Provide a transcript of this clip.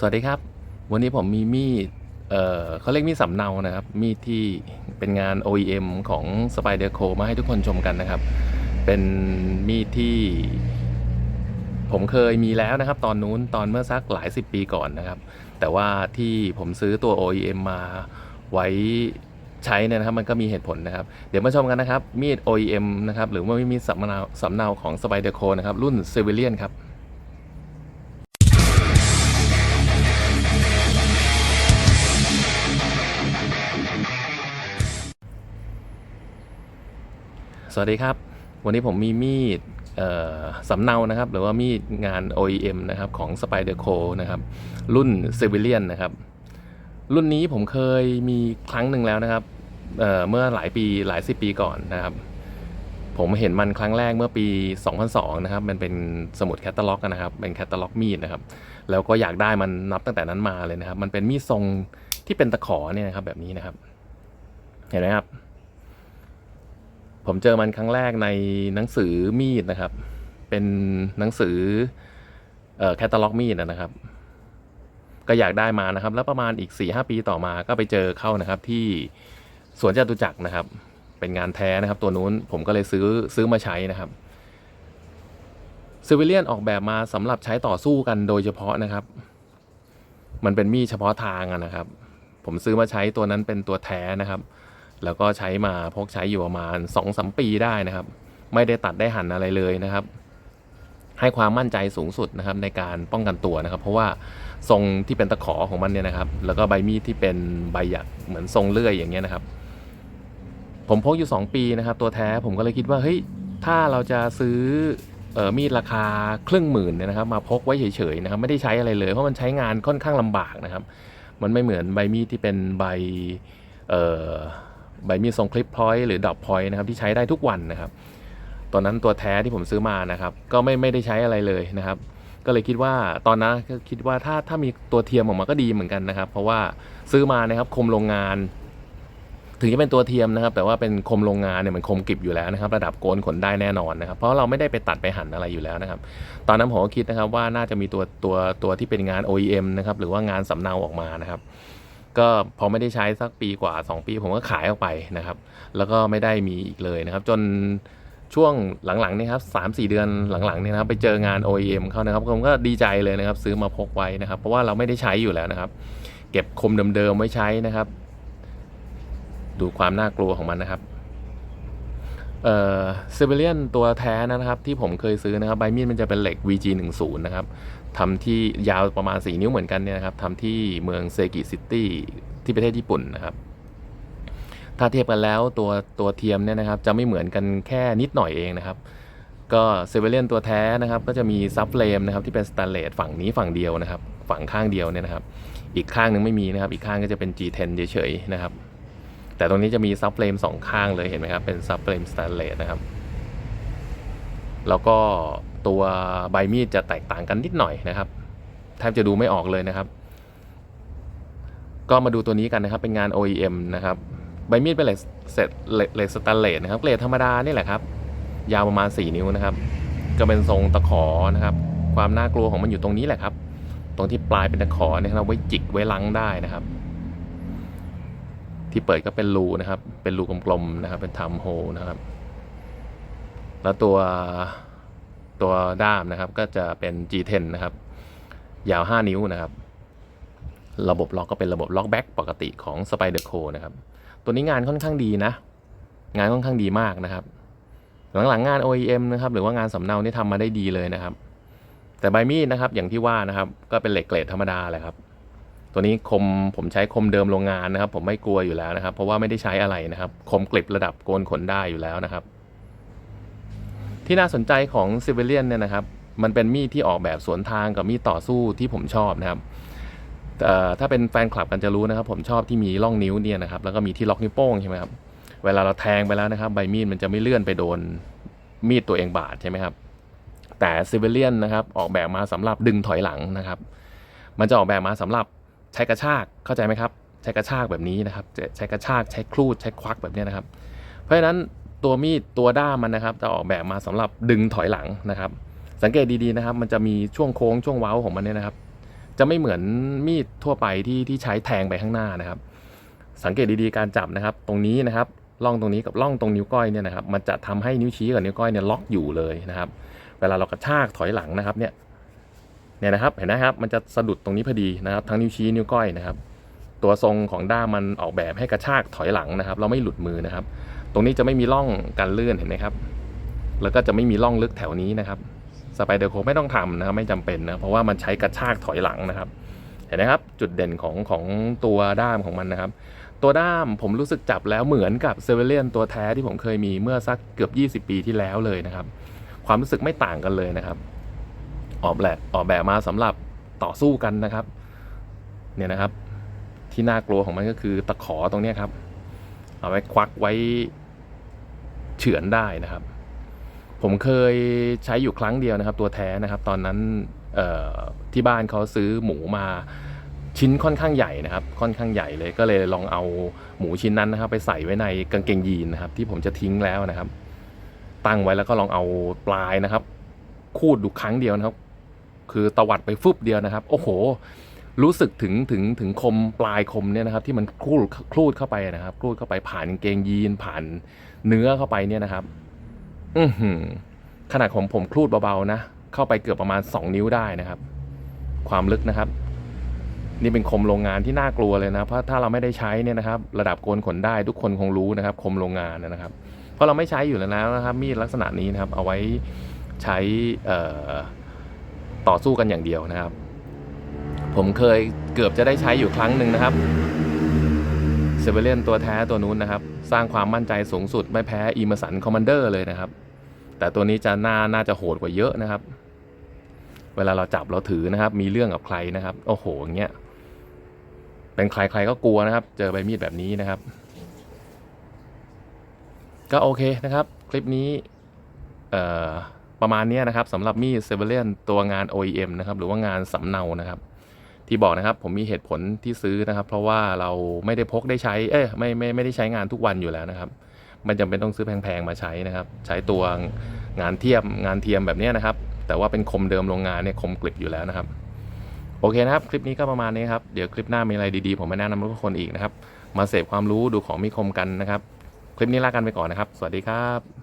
สวัสดีครับ วันนี้ผมมีมีดเเขาเรียกมีดสำเนานะครับ มีดที่เป็นงาน OEM ของ Spider Co มาให้ทุกคนชมกันนะครับ เป็นมีดที่ ผมเคยมีแล้วนะครับ ตอนนู้นตอนเมื่อสักหลายสิบปีก่อนนะครับ แต่ว่าที่ผมซื้อตัว OEM มาไว้ใช้เนี่ยนะครับมันก็มีเหตุผลนะครับ เดี๋ยวมาชมกันนะครับ มีด OEM นะครับหรือว่ามีดสำเนาสำเนาของ Spider Co นะครับรุ่น Civilian ครับ วัสดีครับ วันนี้ผมมีมีดสำเนานะครับ หรือว่ามีดงาน OEM นะครับของ Spider Co นะครับ รุ่น Civilian นะครับ รุ่นนี้ผมเคยมีครั้งหนึ่งแล้วนะครับเเมื่อหลายปีหลายสิบปีก่อนนะครับ ผมเห็นมันครั้งแรกเมื่อปี 2002 นะครับ มันเป็นสมุดแคตตาล็อกนะครับ เป็นแคตตาล็อกมีดนะครับ แล้วก็อยากได้มันนับตั้งแต่นั้นมาเลยนะครับ มันเป็นมีดทรงที่เป็นตะขอเนี่ยนะครับแบบนี้นะครับ เห็นไหมครับ ผมเจอมันครั้งแรกในหนังสือมีดนะครับ เป็นหนังสือออแคตตาล็อกมีดนะครับ ก็อยากได้มานะครับ แล้วประมาณอีก4ีหปีต่อมาก็ไปเจอเข้านะครับที่สวนจตุจักรนะครับ เป็นงานแท้นะครับ ตัวนู้นผมก็เลยซื้อซื้อมาใช้นะครับซิวิเลียนออกแบบมาสำหรับใช้ต่อสู้กันโดยเฉพาะนะครับ มันเป็นมีดเฉพาะทางนะครับ ผมซื้อมาใช้ตัวนั้นเป็นตัวแท้นะครับ แล้วก็ใช้มาพกใช้อยู่ประมาณ2อสปีได้นะครับ ไม่ได้ตัดได้หั่นอะไรเลยนะครับ ให้ความมั่นใจสูงสุดนะครับในการป้องกันตัวนะครับ เพราะว่าทรงที่เป็นตะขอของมันเนี่ยนะครับ แล้วก็ใบมีดที่เป็นใบหยักเหมือนทรงเลื่อยอย่างเงี้ยนะครับ ผมพกอยู่ 2 ปีนะครับ ตัวแท้ผมก็เลยคิดว่าเฮ้ยถ้าเราจะซื้อออมีดราคาครึ่งหมื่นเนี่ยนะครับ มาพกไว้เฉยๆนะครับ ไม่ได้ใช้อะไรเลยเพราะมันใช้งานค่อนข้างลำบากนะครับ มันไม่เหมือนใบมีดที่เป็นใบเใบมีดทรงคลิปพอยต์หรือดอกพอยต์นะครับที่ใช้ได้ทุกวันนะครับตอนนั้นตัวแท้ที่ผมซื้อมานะครับ ก็ไม่ไม่ได้ใช้อะไรเลยนะครับ ก็เลยคิดว่าตอนนั้นก็คิดว่าถ้าถ้ามีตัวเทียมออกมาก็ดีเหมือนกันนะครับ เพราะว่าซื้อมานะครับคมโรงงาน ถึงจะเป็นตัวเทียมนะครับ แต่ว่าเป็นคมโรงงานเนี่ยมันคมกริบอยู่แล้วนะครับ ระดับโกนขนได้แน่นอนนะครับ เพราะเราไม่ได้ไปตัดไปหั่นอะไรอยู่แล้วนะครับ ตอนนั้นผมก็คิดนะครับว่าน่าจะมีตัวตัวตัวที่เป็นงาน OEM นะครับหรือว่างานสำเนาออกมานะครับ ก็พอไม่ได้ใช้สักปีกว่า 2 ปี ผมก็ขายออกไปนะครับ แล้วก็ไม่ได้มีอีกเลยนะครับ จนช่วงหลังๆนี่ครับสามสี่เดือนหลังๆเนี่ยนะครับไปเจองาน OEM เขานะครับผมก็ดีใจเลยนะครับ ซื้อมาพกไว้นะครับ เพราะว่าเราไม่ได้ใช้อยู่แล้วนะครับ เก็บคมเดิมๆไว้ใช้นะครับ ดูความน่ากลัวของมันนะครับ เอ่อซิเบเลียนตัวแท้นะครับที่ผมเคยซื้อนะครับใบมีดมันจะเป็นเหล็ก VG10 นะครับทำที่ยาวประมาณ 4 นิ้วเหมือนกันเนี่ยนะครับทำที่เมืองเซกิซิตี้ที่ประเทศญี่ปุ่นนะครับ ถ้าเทียบกันแล้วตัวตัวเทียมเนี่ยนะครับจะไม่เหมือนกันแค่นิดหน่อยเองนะครับ ก็เซเวเลียนตัวแท้นะครับ ก็จะมีซับเฟรมนะครับที่เป็นสแตนเลสฝั่งนี้ฝั่งเดียวนะครับ ฝั่งข้างเดียวเนี่ยนะครับ อีกข้างหนึงไม่มีนะครับ อีกข้างก็จะเป็น G10 เฉยๆนะครับ แต่ตรงนี้จะมีซับเฟรมสองข้างเลยเห็นไหมครับ เป็นซับเฟรมสแตนเลสนะครับ แล้วก็ตัวใบมีดจะแตกต่างกันนิดหน่อยนะครับแทบจะดูไม่ออกเลยนะครับ ก็มาดูตัวนี้กันนะครับ เป็นงาน OEM นะครับ ใบมีดเป็นเหล็กเศษเหล็กเหลกสแตนเลสนะครับเกรดธรรมดานี่แหละครับ ยาวประมาณ 4 นิ้วนะครับ ก็เป็นทรงตะขอนะครับ ความน่ากลัวของมันอยู่ตรงนี้แหละครับ ตรงที่ปลายเป็นตะขอนี่ยครับไว้จิกไว้ลังได้นะครับ ที่เปิดก็เป็นรูนะครับ เป็นรูกลมๆนะครับ เป็นทัมโฮนะครับ แล้วตัวตัวด้ามนะครับก็จะเป็น G10 นะครับ ยาว 5 นิ้วนะครับ ระบบล็อกก็เป็นระบบล็อกแบ็กปกติของ Spider Co นะครับ ตัวนี้งานค่อนข้างดีนะ งานค่อนข้างดีมากนะครับ หลังๆงาน OEM นะครับ หรือว่างานสำเนานี่ทำมาได้ดีเลยนะครับ แต่ใบมีดนะครับ อย่างที่ว่านะครับ ก็เป็นเหล็กเกรดธรรมดาแหละครับ ตัวนี้คมผมใช้คมเดิมโรงงานนะครับ ผมไม่กลัวอยู่แล้วนะครับ เพราะว่าไม่ได้ใช้อะไรนะครับ คมกริบระดับโกนขนได้อยู่แล้วนะครับ ที่น่าสนใจของซิเวเลียนเนี่ยนะครับ มันเป็นมีดที่ออกแบบสวนทางกับมีดต่อสู้ที่ผมชอบนะครับเอ่ถ้าเป็นแฟนคลับกันจะรู้นะครับ ผมชอบที่มีร่องนิ้วเนี่ยนะครับแล้วก็มีที่ล็อกนิ้วโป้งใช่ไหมครับเวลาเราแทงไปแล้วนะครับ ใบมีดมันจะไม่เลื่อนไปโดนมีดตัวเองบาดใช่ไหมครับ แต่ซิเวเลียนนะครับออกแบบมาสำหรับดึงถอยหลังนะครับ มันจะออกแบบมาสำหรับ ช้กระชากเข้าใจไหมครับ ใช้กระชากแบบนี้นะครับใช้กระชากใช้คลูดใช้ควักแบบนี้นะครับ เพราะฉะนั้นตัวมีดตัวด้ามมันนะครับ จะออกแบบมาสำหรับดึงถอยหลังนะครับ สังเกตดีๆนะครับ มันจะมีช่วงโค้งช่วงเว้าของมันเนี่ยนะครับ จะไม่เหมือนมีดทั่วไปที่ที่ใช้แทงไปข้างหน้านะครับ สังเกตดีๆการจับนะครับ ตรงนี้นะครับร่องตรงนี้กับร่องตรงนิ้วก้อยเนี่ยนะครับ มันจะทำให้นิ้วชี้กับนิ้วก้อยเนี่ยล็อกอยู่เลยนะครับ เวลาเรากระชากถอยหลังนะครับเนี่ย เนี่ยนะครับเห็นไหมครับมันจะสะดุดตรงนี้พอดีนะครับ ทั้งนิ้วชี้นิ้วก้อยนะครับ ตัวทรงของด้ามมันออกแบบให้กระชากถอยหลังนะครับ เราไม่หลุดมือนะครับ ตรงนี้จะไม่มีร่องการเลื่อนเห็นไหมครับ แล้วก็จะไม่มีร่องลึกแถวนี้นะครับสไปเดอร์โคไม่ต้องทำนะครับไม่จำเป็นนะเพราะว่ามันใช้กระชากถอยหลังนะครับ เห็นไหมครับ จุดเด่นของของตัวด้ามของมันนะครับ ตัวด้ามผมรู้สึกจับแล้วเหมือนกับเซเวเลียนตัวแท้ที่ผมเคยมีเมื่อสักเกือบ 20 ปีที่แล้วเลยนะครับ ความรู้สึกไม่ต่างกันเลยนะครับ ออกแบบออกแบบมาสำหรับต่อสู้กันนะครับ เนี่ยนะครับ ที่น่ากลัวของมันก็คือตะขอตรงนี้ครับ เอาไว้ควักไว้เฉือนได้นะครับ ผมเคยใช้อยู่ครั้งเดียวนะครับ ตัวแท้นะครับ ตอนนั้นที่บ้านเขาซื้อหมูมาชิ้นค่อนข้างใหญ่นะครับ ค่อนข้างใหญ่เลยก็เลยลองเอาหมูชิ้นนั้นนะครับ ไปใส่ไว้ในกางเกงยีนนะครับ ที่ผมจะทิ้งแล้วนะครับ ตั้งไว้แล้วก็ลองเอาปลายนะครับ คูดดูครั้งเดียวนะครับ คือตวัดไปฟึบเดียวนะครับ โอ้โห รู้สึกถึงถึงถึงคมปลายคมเนี่ยนะครับ ที่มันครูดครูดเข้าไปนะครับครูดเข้าไปผ่านกางเกงยีนผ่านเนื้อเข้าไปเนี่ยนะครับ อือหือขนาดของผมครูดเบาๆนะเข้าไปเกือบประมาณ 2 นิ้วได้นะครับ ความลึกนะครับ นี่เป็นคมโรงงานที่น่ากลัวเลยนะเพราะถ้าเราไม่ได้ใช้เนี่ยนะครับ ระดับโกนขนได้ทุกคนคงรู้นะครับ คมโรงงานนะครับ เพราะเราไม่ใช้อยู่แล้วนะครับ มีดลักษณะนี้นะครับ เอาไว้ใช้เออ ต่อสู้กันอย่างเดียวนะครับ ผมเคยเกือบจะได้ใช้อยู่ครั้งหนึ่งนะครับเซเบเลียนตัวแท้ตัวนู้นนะครับ สร้างความมั่นใจสูงสุดไม่แพ้อีเมสันคอมมานเดอร์เลยนะครับ แต่ตัวนี้จะน่าน่าจะโหดกว่าเยอะนะครับ เวลาเราจับเราถือนะครับ มีเรื่องกับใครนะครับ โอ้โหอย่างเงี้ยเป็นใครใครก็กลัวนะครับ เจอใบมีดแบบนี้นะครับ ก็โอเคนะครับ คลิปนี้ เอ่อ ประมาณนี้นะครับสำหรับมีดเซเบเลียนตัวงาน OEM นะครับหรือว่างานสำเนานะครับที่บอกนะครับผมมีเหตุผลที่ซื้อนะครับ เพราะว่าเราไม่ได้พกได้ใช้เอ้ยไม่ไม่ไม่ได้ใช้งานทุกวันอยู่แล้วนะครับ มันจำเป็นต้องซื้อแพงๆมาใช้นะครับ ใช้ตัวงานเทียมงานเทียมแบบนี้นะครับ แต่ว่าเป็นคมเดิมโรงงานเนี่ยคมกริบอยู่แล้วนะครับ โอเคนะครับ คลิปนี้ก็ประมาณนี้ครับเดี๋ยวคลิปหน้ามีอะไรดีๆ ผมมาแนะนำทุกคนอีกนะครับ มาเสพความรู้ดูของมีคมกันนะครับ คลิปนี้ลากันไปก่อนนะครับ สวัสดีครับ